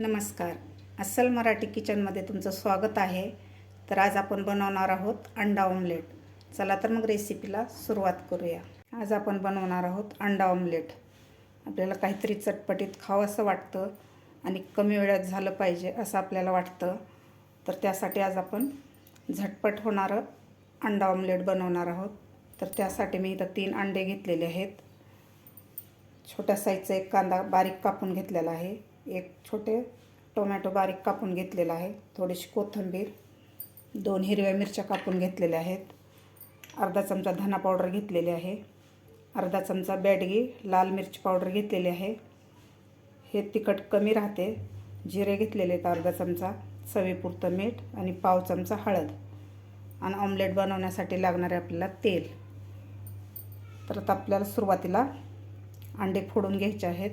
नमस्कार. अस्सल मराठी किचनमध्ये तुमचं स्वागत आहे. तर आज आपण बनवणार आहोत अंडा ऑमलेट चला तर मग रेसिपीला सुरुवात करूया. आज आपण बनवणार आहोत अंडा ऑमलेट आपल्याला काहीतरी चटपटीत खावं असं वाटतं आणि कमी वेळात झालं पाहिजे असं आपल्याला वाटतं. तर त्यासाठी आज आपण झटपट होणारं अंडा ऑमलेट बनवणार आहोत. तर त्यासाठी मी इथं तीन अंडे घेतलेले आहेत. छोट्या साईजचा एक कांदा बारीक कापून घेतलेला आहे. एक छोटे टोमॅटो बारीक कापून घेतलेला आहे. थोडीशी कोथिंबीर दोन हिरव्या मिरच्या कापून घेतलेल्या आहेत. अर्धा चमचा धना पावडर घेतलेली आहे. अर्धा चमचा बॅडगी लाल मिरची पावडर घेतलेली आहे. हे तिखट कमी राहते. जिरे घेतलेले आहेत अर्धा चमचा चवीपुरतं मीठ आणि पाव चमचा हळद. आणि ऑमलेट बनवण्यासाठी लागणारे आपल्याला तेल. तर आता आपल्याला सुरुवातीला अंडे फोडून घ्यायचे आहेत.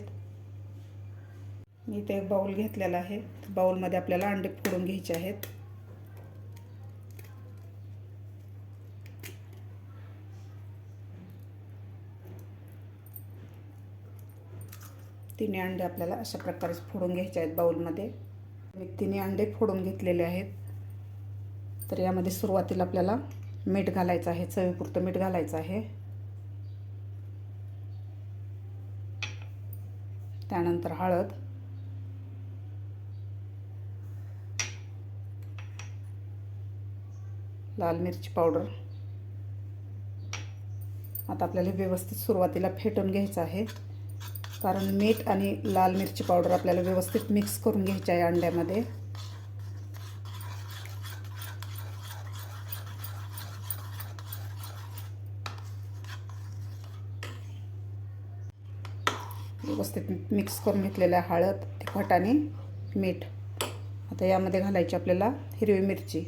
मी इथे एक बाऊल घेतलेला आहे. बाऊलमध्ये आपल्याला अंडे फोडून घ्यायचे आहेत. तिन्ही अंडे आपल्याला अशा प्रकारे फोडून घ्यायचे आहेत बाऊलमध्ये. मी तिन्ही अंडे फोडून घेतलेले आहेत. तर यामध्ये सुरुवातीला आपल्याला मीठ घालायचं आहे. चवीपुरतं मीठ घालायचं आहे. त्यानंतर हळद. लाल मिरची पावडर. आता आपल्याला व्यवस्थित सुरुवातीला फेटून घ्यायचं आहे. कारण मीठ आणि लाल मिरची पावडर आपल्याला व्यवस्थित मिक्स करून घ्यायचं आहे अंड्यामध्ये. व्यवस्थित मिक्स करून घेतलेलं आहे हळद तिखट आणि मीठ. आता यामध्ये घालायची आपल्याला हिरवी मिरची.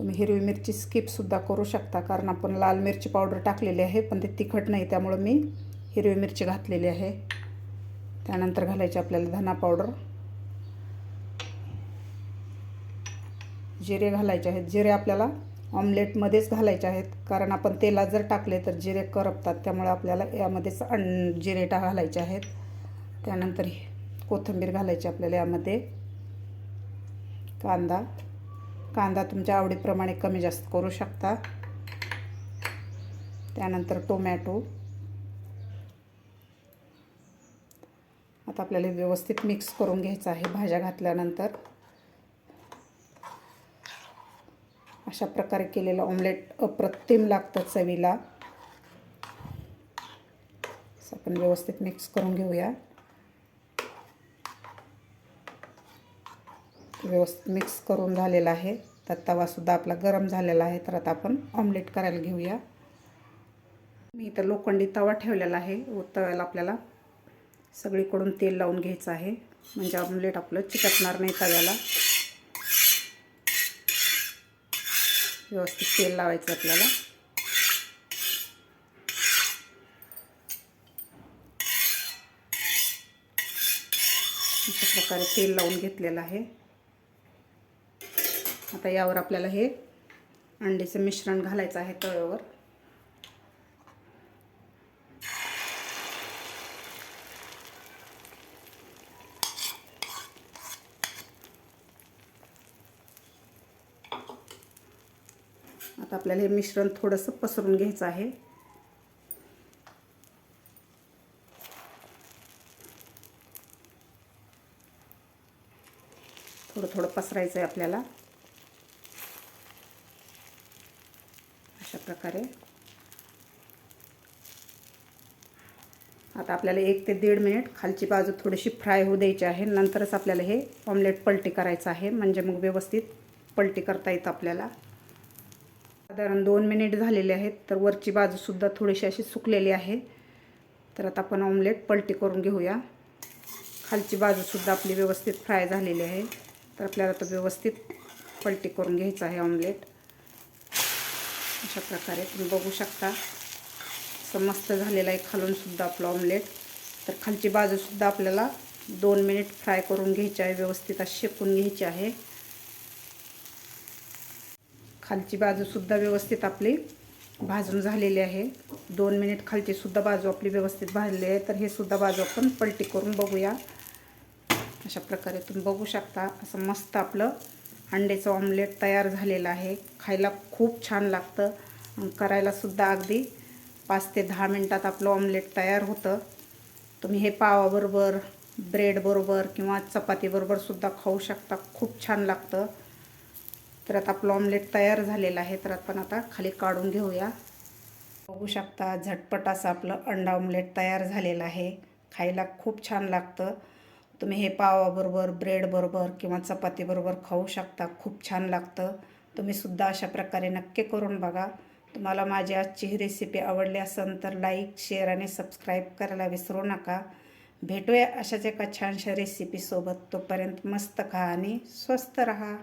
तुम्ही हिरवी मिरची स्किपसुद्धा करू शकता कारण आपण लाल मिरची पावडर टाकलेली आहे पण ते तिखट नाही त्यामुळं मी हिरवी मिरची घातलेली आहे. त्यानंतर घालायची आपल्याला धना पावडर जिरे घालायचे आहेत. जिरे आपल्याला ऑमलेटमध्येच घालायचे आहेत कारण आपण तेलात जर टाकले तर जिरे करपतात त्यामुळे आपल्याला यामध्येच अं जिरे टा घालायचे आहेत. त्यानंतर कोथिंबीर घालायची आपल्याला यामध्ये. कांदा. कांदा तुमच्या आवडीप्रमाणे कमी जास्त करू शकता. त्यानंतर टोमॅटो. आता आपल्याला व्यवस्थित मिक्स करून घ्यायचं आहे भाज्या घातल्यानंतर. अशा प्रकारे केलेलं ऑमलेट अप्रतिम लागतं चवीला. आपण व्यवस्थित मिक्स करून घेऊया. व्यवस्थित मिक्स करून झालेला आहे. तर तवासुद्धा आपला गरम झालेला आहे. तर आता आपण ऑमलेट करायला घेऊया. मी इथं लोखंडी तवा ठेवलेला आहे. व तव्याला आपल्याला सगळीकडून तेल लावून घ्यायचं आहे. म्हणजे ऑमलेट आपलं चिकटणार नाही तव्याला. व्यवस्थित तेल लावायचं आपल्याला. अशा प्रकारे तेल लावून घेतलेलं आहे. आता यावर आपल्याला हे अंडीचं मिश्रण घालायचं आहे तव्यावर. आता आपल्याला हे मिश्रण थोडंसं पसरून घ्यायचं आहे. थोडं थोडं पसरायचं आहे आपल्याला अशा प्रकारे. आता आपल्याला एक ते दीड मिनिट खालची बाजू थोडीशी फ्राय होऊ द्यायची आहे. नंतरच आपल्याला हे ऑमलेट पलटी करायचं आहे. म्हणजे मग व्यवस्थित पलटी करता येतं आपल्याला. साधारण दोन मिनिट झालेले आहेत तर वरची बाजूसुद्धा थोडीशी अशी सुकलेली आहे. तर आता आपण ऑमलेट पलटी करून घेऊया. खालची बाजूसुद्धा आपली व्यवस्थित फ्राय झालेली आहे. तर आपल्याला तो व्यवस्थित पलटी करून घ्यायचं आहे ऑमलेट अशा प्रकारे तुम्ही बघू शकता. असं मस्त झालेलं आहे खालूनसुद्धा आपलं ऑमलेट तर खालची बाजूसुद्धा आपल्याला दोन मिनिट फ्राय करून घ्यायची आहे. व्यवस्थित अशी शेकून घ्यायची आहे. खालची बाजूसुद्धा व्यवस्थित आपली भाजून झालेली आहे. दोन मिनिट खालचीसुद्धा बाजू आपली व्यवस्थित भाजली आहे. तर हे सुद्धा बाजू आपण पलटी करून बघूया. अशा प्रकारे तुम्ही बघू शकता. असं मस्त आपलं अंड्याचं ऑमलेट तयार झालेलं आहे. खायला खूप छान लागतं. करायलासुद्धा अगदी पाच ते दहा मिनटात आपलं ऑमलेट तयार होतं. तुम्ही हे पावाबरोबर ब्रेडबरोबर किंवा चपातीबरोबर सुद्धा खाऊ शकता. खूप छान लागतं. तर आता आपलं ऑमलेट तयार झालेलं आहे. तर आपण आता खाली काढून घेऊया. बघू शकता झटपट असं आपलं अंडा ऑमलेट तयार झालेलं आहे. खायला खूप छान लागतं. तुम्ही हे पावाबरोबर ब्रेडबरोबर किंवा चपातीबरोबर खाऊ शकता. खूप छान लागतं. तुम्ही सुद्धा अशा प्रकारे नक्की करून बघा. तुम्हाला माझी आजची ही रेसिपी आवडली असेल तर लाईक शेअर आणि सबस्क्राईब करायला विसरू नका. भेटूया अशाच एका छानशा रेसिपीसोबत तोपर्यंत मस्त खा आणि स्वस्त रहा.